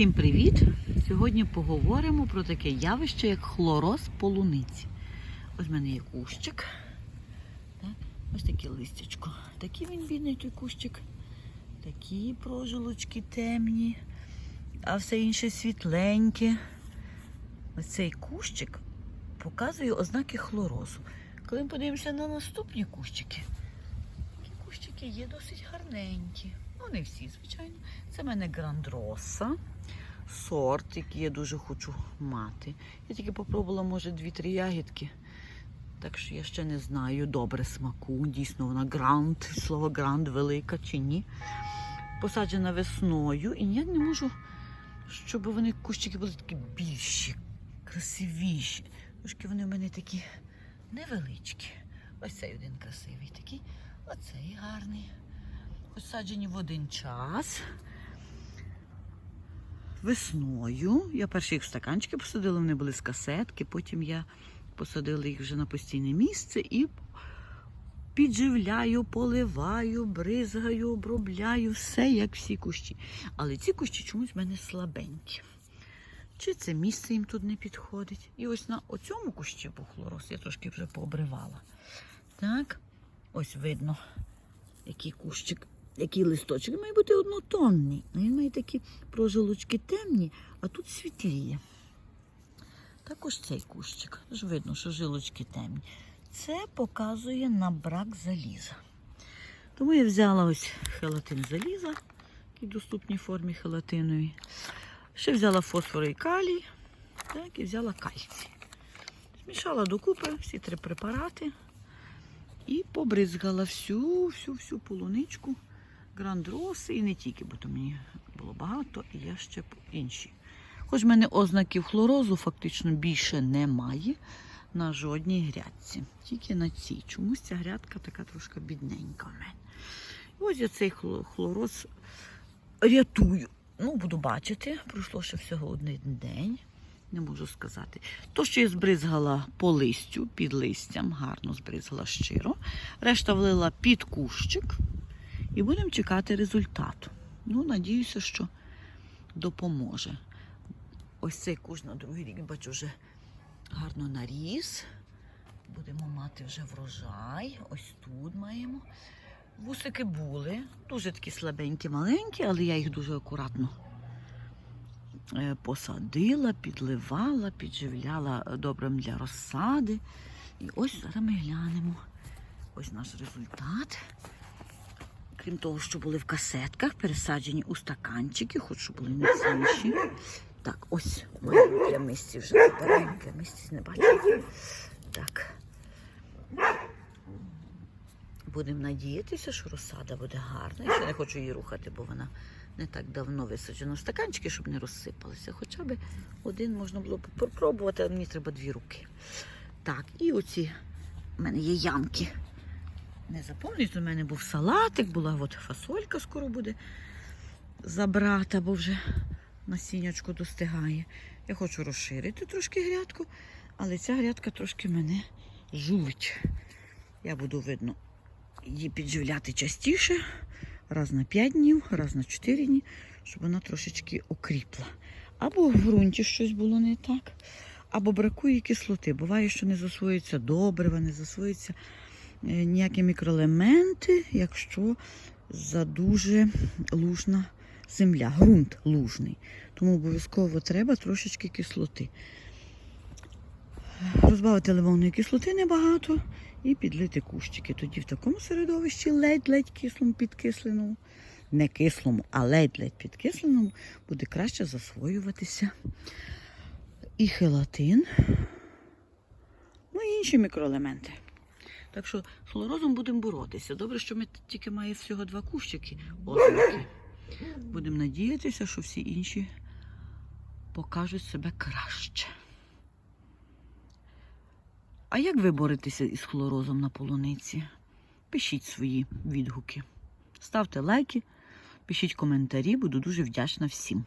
Всім привіт! Сьогодні поговоримо про таке явище, як хлороз полуниці. Ось в мене є кущик. Так? Ось таке листячко. Такий він бідний той кущик. Такі прожилочки темні, а все інше світленьке. Ось цей кущик показує ознаки хлорозу. Коли ми подивимося на наступні кущики, такі є досить гарненькі. Ну, не всі, звичайно. Це в мене грандроса, сорт, який я дуже хочу мати. Я тільки попробувала, може, дві-три ягідки. Так що я ще не знаю добре смаку. Дійсно, вона гранд, слово гранд велика чи ні. Посаджена весною, і я не можу, щоб вони кущики були такі більші, красивіші. Трошки вони в мене такі невеличкі. Ось цей один красивий такий, оцей гарний. Посаджені в один час. Весною. Я перші їх в стаканчики посадила, вони були з касетки, потім я посадила їх вже на постійне місце і підживляю, поливаю, бризгаю, обробляю, все як всі кущі. Але ці кущі чомусь в мене слабенькі. Чи це місце їм тут не підходить? І ось на оцьому кущі був хлороз, я трошки вже пообривала. Так, ось видно, який кущик, який листочок. Він має бути однотонний. Він має такі прожилочки темні, а тут світліє. Також цей кущик. Ж видно, що жилочки темні. Це показує на брак заліза. Тому я взяла ось хелатин заліза, який в доступній формі хелатиновий. Ще взяла фосфор і калій, так, і взяла кальцій. Змішала докупи всі три препарати і побризгала всю, всю, всю полуничку, грандроси і не тільки, бо то мені було багато, і я ще інші. Хоч в мене ознаків хлорозу фактично більше немає на жодній грядці. Тільки на цій. Чомусь ця грядка така трошки бідненька в мене. І ось я цей хлороз рятую. Ну, буду бачити, пройшло ще всього один день. Не можу сказати. То, що я збризгала по листю, під листям, гарно збризгала щиро. Решта влила під кущик. І будемо чекати результату. Ну, надіюся, що допоможе. Ось цей куш на другий рік, бачу, вже гарно наріс. Будемо мати вже врожай. Ось тут маємо. Вусики були, дуже такі слабенькі, маленькі, але я їх дуже акуратно посадила, підливала, підживляла е, добрим для розсади. І ось зараз ми глянемо. Ось наш результат. Крім того, що були в касетках, пересаджені у стаканчики, хоч щоб були міцніші. Так, ось мої плямисті вже забираємо, плямисті не бачу. Так. Будемо надіятися, що розсада буде гарна. Я ще не хочу її рухати, бо вона не так давно висаджена стаканчики, щоб не розсипалися. Хоча б один можна було б попробувати, але мені треба дві руки. Так, і оці в мене є ямки. Не заповнюють, у мене був салатик, була от фасолька скоро буде забрата, бо вже насіннячко достигає. Я хочу розширити трошки грядку, але ця грядка трошки мене жулить. Я буду видно її підживляти частіше, раз на 5 днів, раз на 4 дні, щоб вона трошечки окріпла. Або в ґрунті щось було не так, або бракує кислоти. Буває, що не засвоюється добрива, не засвоюються е, ніякі мікроелементи, якщо задуже лужна земля, ґрунт лужний. Тому обов'язково треба трошечки кислоти. Розбавити лимонної кислоти небагато і підлити кущики. Тоді в такому середовищі ледь-ледь кислому підкисленому, не кислому, а ледь-ледь підкисленому, буде краще засвоюватися і хелатин, ну і інші мікроелементи. Так що з хлорозом будемо боротися. Добре, що ми тільки маємо всього два кущики ознаки. Будемо надіятися, що всі інші покажуть себе краще. А як ви боретеся із хлорозом на полуниці? Пишіть свої відгуки. Ставте лайки, пишіть коментарі, буду дуже вдячна всім.